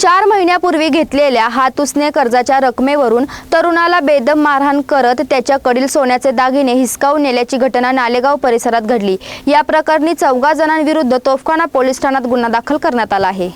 चार महिन्यापूर्वी घेतलेल्या हातुसने कर्जाच्या रकमेवरून तरुणाला बेदम मारहाण करत त्याच्याकडील सोन्याचे दागिने हिसकावून नेल्याची घटना नालेगाव परिसरात घडली. या प्रकरणी चौघा जणांविरुद्ध तोफखाना पोलीस ठाण्यात गुन्हा दाखल करण्यात आला आहे.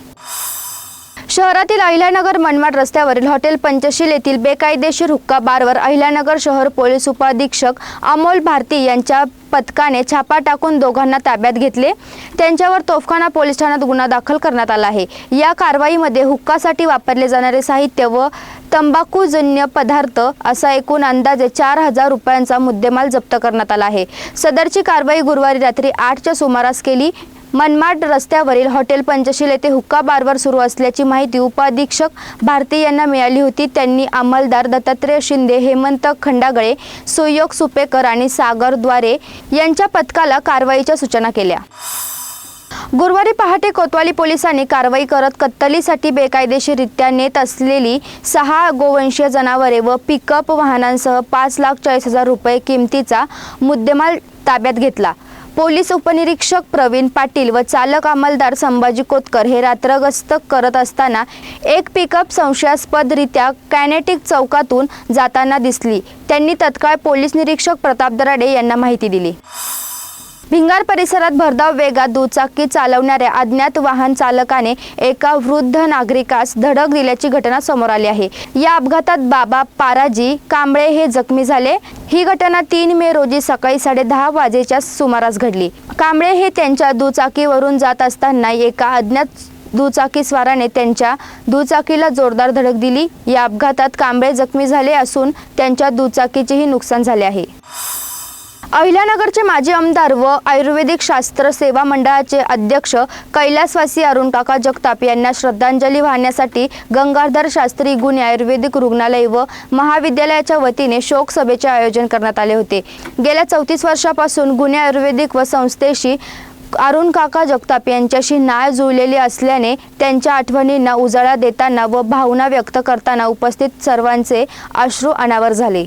शहरातील अहिल्यानगर मनमाड रस्त्यावरील हॉटेल पंचशील येथील बेकायदेशीर हुक्का बारवर अहिल्यानगर शहर पोलीस उपाधीक्षक अमोल भारती यांच्या पथकाने छापा टाकून दोघांना ताब्यात घेतले. त्यांच्यावर तोफखाना पोलीस ठाण्यात गुन्हा दाखल करण्यात आला आहे. या कारवाईमध्ये हुक्कासाठी वापरले जाणारे साहित्य व तंबाखूजन्य पदार्थ असा एकूण अंदाजे चार हजार रुपयांचा मुद्देमाल जप्त करण्यात आला आहे. सदरची कारवाई गुरुवारी रात्री आठच्या सुमारास केली. मनमाड रस्त्यावरील हॉटेल पंचशील येथे हुक्का बारवर सुरू असल्याची माहिती उपाधीक्षक भारती यांना मिळाली होती. त्यांनी अंमलदार दत्तात्रय शिंदे हेमंत खंडागळे सुयोग सुपेकर आणि सागरद्वारे यांच्या पथकाला कारवाईच्या सूचना केल्या. गुरुवारी पहाटे कोतवाली पोलिसांनी कारवाई करत कत्तलीसाठी बेकायदेशीररित्या नेत असलेली सहा गोवंशीय जनावरे व पिकअप वाहनांसह पाच लाख चाळीस हजार रुपये किमतीचा मुद्देमाल ताब्यात घेतला. पोलीस उपनिरीक्षक प्रवीण पाटील व चालक अंमलदार संभाजी कोतकर हे रात्रगस्त करत असताना एक पिकअप संशयास्पदरित्या कॅनेटिक चौकातून जाताना दिसली. त्यांनी तत्काळ पोलीस निरीक्षक प्रताप दराडे यांना माहिती दिली. भिंगार परिसरात भरधाव वेगात दुचाकी चालवणाऱ्या अज्ञात वाहन चालकाने एका वृद्ध नागरिकास धडक दिल्याची घटना समोर आली आहे. या अपघातात बाबा पाराजी कांबळे हे जखमी झाले. ही घटना तीन मे रोजी सकाळी साडेदहा वाजेच्या सुमारास घडली. कांबळे हे त्यांच्या दुचाकीवरून जात असताना एका अज्ञात दुचाकीस्वाराने त्यांच्या दुचाकीला जोरदार धडक दिली. या अपघातात कांबळे जखमी झाले असून त्यांच्या दुचाकीचेही नुकसान झाले आहे. अहिल्यानगरचे माजी आमदार व आयुर्वेदिक शास्त्र सेवा मंडळाचे अध्यक्ष कैलासवासी अरुण काका जगताप यांना श्रद्धांजली वाहण्यासाठी गंगाधर शास्त्री गुण आयुर्वेदिक रुग्णालय व महाविद्यालयाच्या वतीने शोक सभेचे आयोजन करण्यात आले होते. गेल्या चौतीस वर्षापासून गुन्हे आयुर्वेदिक व संस्थेशी अरुण काका जगताप यांच्याशी नाळ जुळलेली असल्याने त्यांच्या आठवणींना उजाळा देताना व भावना व्यक्त करताना उपस्थित सर्वांचे अश्रू अनावर झाले.